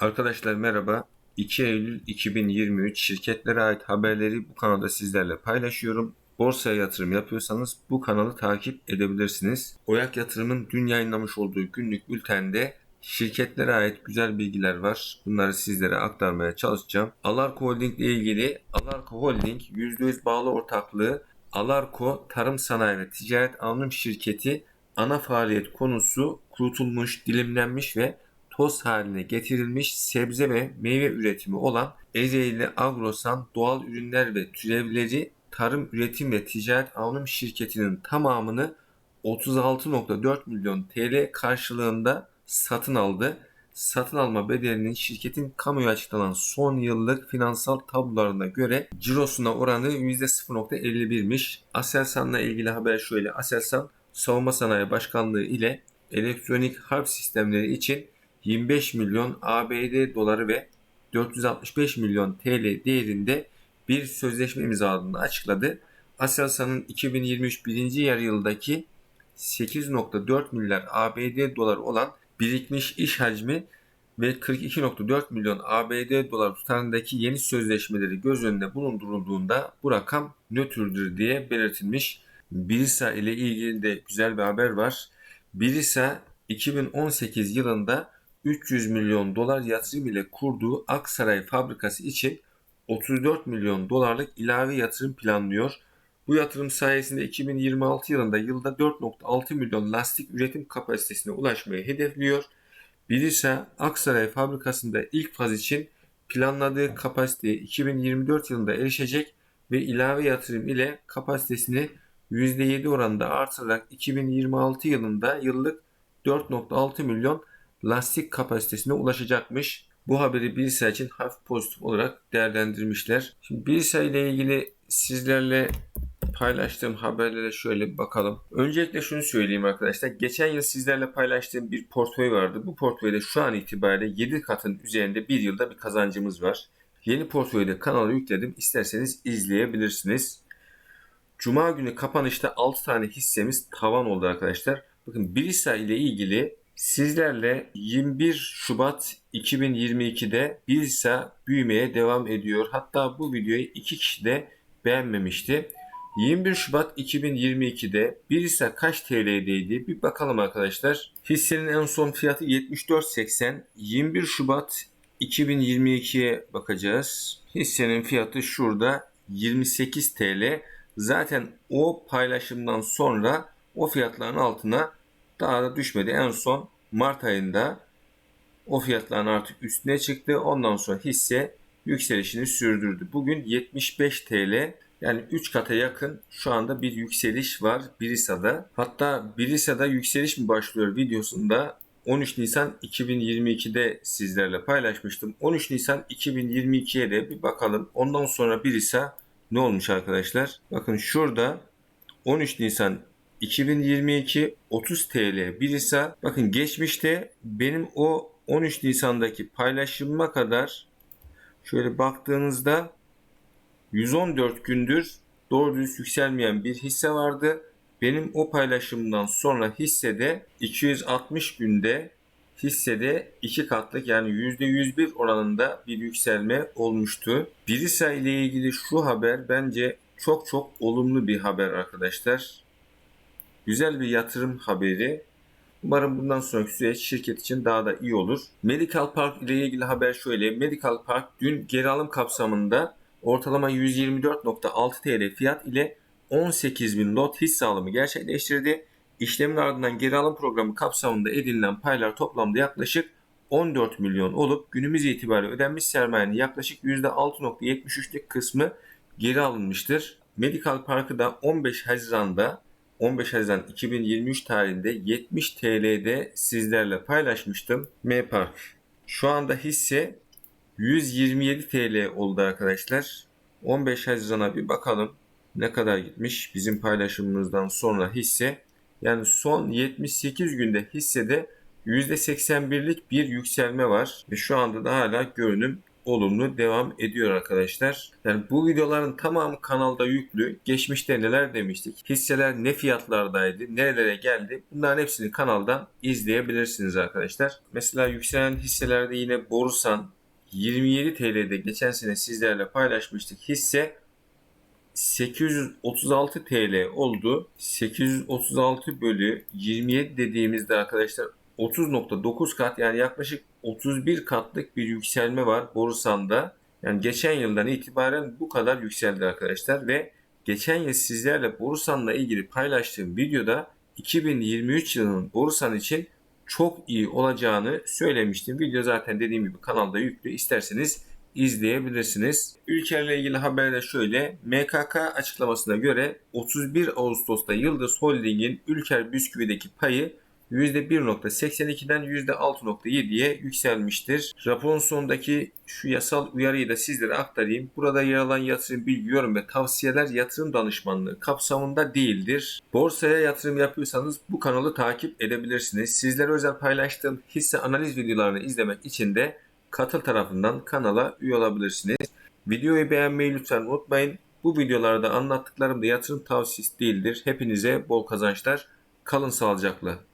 Arkadaşlar merhaba. 2 Eylül 2023 şirketlere ait haberleri bu kanalda sizlerle paylaşıyorum. Borsaya yatırım yapıyorsanız bu kanalı takip edebilirsiniz. Oyak Yatırım'ın dün yayınlamış olduğu günlük bültende şirketlere ait güzel bilgiler var. Bunları sizlere aktarmaya çalışacağım. Alarko Holding ile ilgili Alarko Holding %100 bağlı ortaklığı Alarko Tarım Sanayi ve Ticaret Anonim Şirketi ana faaliyet konusu kurutulmuş, dilimlenmiş ve toz haline getirilmiş sebze ve meyve üretimi olan Ereğli Agrosan doğal ürünler ve türevleri tarım üretim ve ticaret anonim şirketinin tamamını 36.4 milyon TL karşılığında satın aldı. Satın alma bedelinin şirketin kamuya açıklanan son yıllık finansal tablolarına göre cirosuna oranı %0.51'miş. Aselsan'la ilgili haber şöyle. Aselsan Savunma Sanayi Başkanlığı ile elektronik harp sistemleri için 25 milyon ABD doları ve 465 milyon TL değerinde bir sözleşme imzaladığını açıkladı. Aselsan'ın 2023 birinci yarı yıldaki 8.4 milyar ABD doları olan birikmiş iş hacmi ve 42.4 milyon ABD dolar tutarındaki yeni sözleşmeleri göz önünde bulundurulduğunda bu rakam nötrdür diye belirtilmiş. Birisa ile ilgili de güzel bir haber var. Birisa 2018 yılında 300 milyon dolar yatırım ile kurduğu Aksaray fabrikası için 34 milyon dolarlık ilave yatırım planlıyor. Bu yatırım sayesinde 2026 yılında yılda 4.6 milyon lastik üretim kapasitesine ulaşmayı hedefliyor. Birisa Aksaray fabrikasında ilk faz için planladığı kapasiteye 2024 yılında erişecek ve ilave yatırım ile kapasitesini %7 oranında artırarak 2026 yılında yıllık 4.6 milyon lastik kapasitesine ulaşacakmış. Bu haberi Bilsa için hafif pozitif olarak değerlendirmişler. Şimdi Bilsa ile ilgili sizlerle paylaştığım haberlere şöyle bir bakalım. Öncelikle şunu söyleyeyim arkadaşlar. Geçen yıl sizlerle paylaştığım bir portföy vardı. Bu portföyde şu an itibariyle 7 katın üzerinde bir yılda bir kazancımız var. Yeni portföyde kanala yükledim. İsterseniz izleyebilirsiniz. Cuma günü kapanışta 6 tane hissemiz tavan oldu arkadaşlar. Bakın Bilisa ile ilgili Sizlerle 21 Şubat 2022'de Bilsa büyümeye devam ediyor. Hatta bu videoyu iki kişi de beğenmemişti. 21 Şubat 2022'de Bilsa kaç TL'deydi? Bir bakalım arkadaşlar. Hissenin en son fiyatı 74.80. 21 Şubat 2022'ye bakacağız. Hissenin fiyatı şurada 28 TL. Zaten o paylaşımdan sonra o fiyatların altına daha da düşmedi. En son Mart ayında o fiyatların artık üstüne çıktı. Ondan sonra hisse yükselişini sürdürdü. Bugün 75 TL yani 3 kata yakın şu anda bir yükseliş var Birisa'da. Hatta Birisa'da yükseliş mi başlıyor videosunda 13 Nisan 2022'de sizlerle paylaşmıştım. 13 Nisan 2022'ye de bir bakalım. Ondan sonra Birisa ne olmuş arkadaşlar? Bakın şurada 13 Nisan 2022 30 TL bir ise bakın geçmişte benim o 13 Nisan'daki paylaşımıma kadar şöyle baktığınızda 114 gündür doğru düz yükselmeyen bir hisse vardı. Benim o paylaşımdan sonra hissede 260 günde hissede iki katlık yani %101 oranında bir yükselme olmuştu. Birisa ile ilgili şu haber bence çok çok olumlu bir haber arkadaşlar. Güzel bir yatırım haberi. Umarım bundan sonraki süreç şirket için daha da iyi olur. Medical Park ile ilgili haber şöyle. Medical Park dün geri alım kapsamında ortalama 124.6 TL fiyat ile 18.000 lot hisse alımı gerçekleştirdi. İşlemin ardından geri alım programı kapsamında edinilen paylar toplamda yaklaşık 14 milyon olup günümüz itibariyle ödenmiş sermayenin yaklaşık %6.73'lük kısmı geri alınmıştır. Medical Park'ı da 15 Haziran'da 15 Haziran 2023 tarihinde 70 TL'de sizlerle paylaşmıştım. M-Park. Şu anda hisse 127 TL oldu arkadaşlar. 15 Haziran'a bir bakalım ne kadar gitmiş bizim paylaşımımızdan sonra hisse. Yani son 78 günde hissede %81'lik bir yükselme var ve şu anda da hala görünüm olumlu devam ediyor arkadaşlar. Yani bu videoların tamamı kanalda yüklü. Geçmişte neler demiştik? Hisseler ne fiyatlardaydı? Nerelere geldi? Bunların hepsini kanaldan izleyebilirsiniz arkadaşlar. Mesela yükselen hisselerde yine Borusan 27 TL'de geçen sene sizlerle paylaşmıştık. Hisse 836 TL oldu. 836 bölü 27 dediğimizde arkadaşlar 30.9 kat yani yaklaşık 31 katlık bir yükselme var Borusan'da. Yani geçen yıldan itibaren bu kadar yükseldi arkadaşlar ve geçen yıl sizlerle Borusan'la ilgili paylaştığım videoda 2023 yılının Borusan için çok iyi olacağını söylemiştim. Video zaten dediğim gibi kanalda yüklü. İsterseniz izleyebilirsiniz. Ülkelerle ilgili haberde şöyle. MKK açıklamasına göre 31 Ağustos'ta Yıldız Holding'in Ülker Bisküvi'deki payı %1.82'den %6.7'ye yükselmiştir. Raporun sonundaki şu yasal uyarıyı da sizlere aktarayım. Burada yer alan yatırım bilgi, yorum ve tavsiyeler yatırım danışmanlığı kapsamında değildir. Borsaya yatırım yapıyorsanız bu kanalı takip edebilirsiniz. Sizlere özel paylaştığım hisse analiz videolarını izlemek için de katıl tarafından kanala üye olabilirsiniz. Videoyu beğenmeyi lütfen unutmayın. Bu videolarda anlattıklarım da yatırım tavsiyesi değildir. Hepinize bol kazançlar. Kalın sağlıcakla.